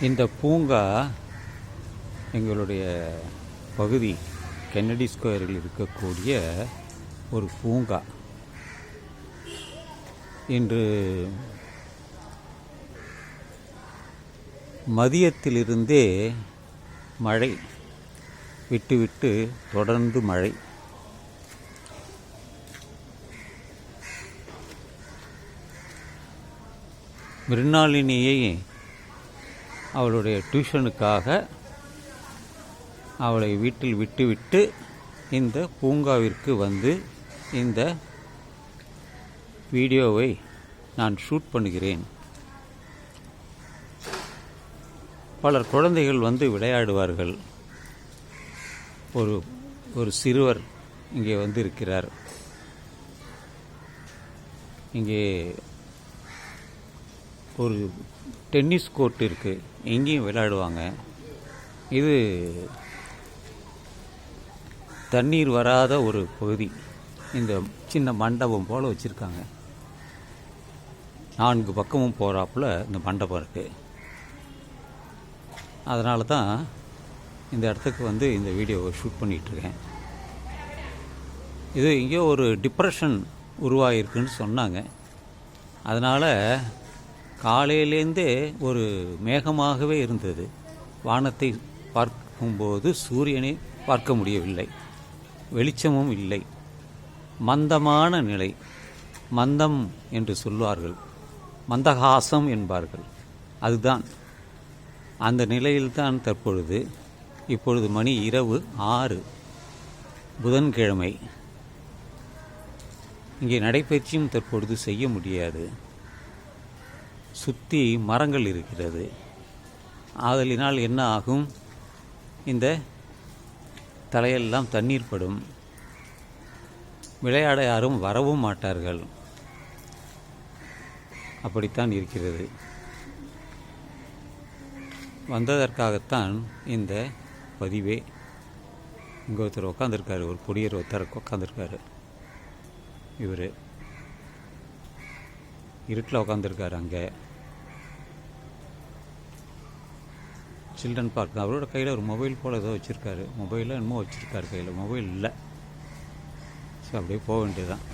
இந்த பூங்கா எங்களுடைய பகுதி கென்னடி ஸ்கொயரில் இருக்கக்கூடிய ஒரு பூங்கா. இன்று மதியத்திலிருந்தே மழை விட்டுவிட்டு தொடர்ந்து மழை. மிருணாளினியை அவளுடைய டியூஷனுக்காக அவளை வீட்டில் விட்டுவிட்டு இந்த பூங்காவிற்கு வந்து இந்த வீடியோவை நான் ஷூட் பண்ணுகிறேன். பலர் குழந்தைகள் வந்து விளையாடுவார்கள். ஒரு ஒரு சிறுவர் இங்கே வந்து இருக்கிறார் இங்கே ஒரு டென்னிஸ் கோர்ட் இருக்குது இங்கேயும் விளையாடுவாங்க. இது தண்ணீர் வராத ஒரு பகுதி. இந்த சின்ன மண்டபம் போல் வச்சுருக்காங்க. நான்கு பக்கமும் போகிறாப்புல இந்த மண்டபம் இருக்குது அதனால தான் இந்த இடத்துக்கு வந்து இந்த வீடியோவை ஷூட் பண்ணிகிட்ருக்கேன் இது இங்கே ஒரு டிப்ரெஷன் உருவாகிருக்குன்னு சொன்னாங்க. அதனால் காலையிலேருந்தே ஒரு மேகமாகவே இருந்தது. வானத்தை பார்க்கும்போது சூரியனை பார்க்க முடியவில்லை. வெளிச்சமும் இல்லை. மந்தமான நிலை. மந்தம் என்று சொல்வார்கள். மந்தகாசம் என்பார்கள். அதுதான். அந்த நிலையில்தான் தற்பொழுது. இப்பொழுது மணி இரவு ஆறு. புதன்கிழமை. இங்கே நடைபயிற்சியும் தற்பொழுது செய்ய முடியாது. சுற்றி மரங்கள் இருக்கிறது. ஆதலினால் என்ன ஆகும்? இந்த தலையெல்லாம் தண்ணீர் படும். விளையாட யாரும் வரவும் மாட்டார்கள். அப்படித்தான் இருக்கிறது. வந்ததற்காகத்தான் இந்த பதிவே. இங்கே ஒருத்தர் உட்காந்துருக்காரு ஒரு பொடியர் ஒருத்தர் உட்காந்துருக்காரு இவர். இருட்டில் உட்காந்துருக்காரு அங்கே. Children park. அவரோட கையில் ஒரு மொபைல் போல் ஏதோ வச்சுருக்காரு. மொபைலில் என்னமோ வச்சுருக்காரு கையில். மொபைல் இல்லை. ஸோ அப்படியே போக வேண்டியதுதான்.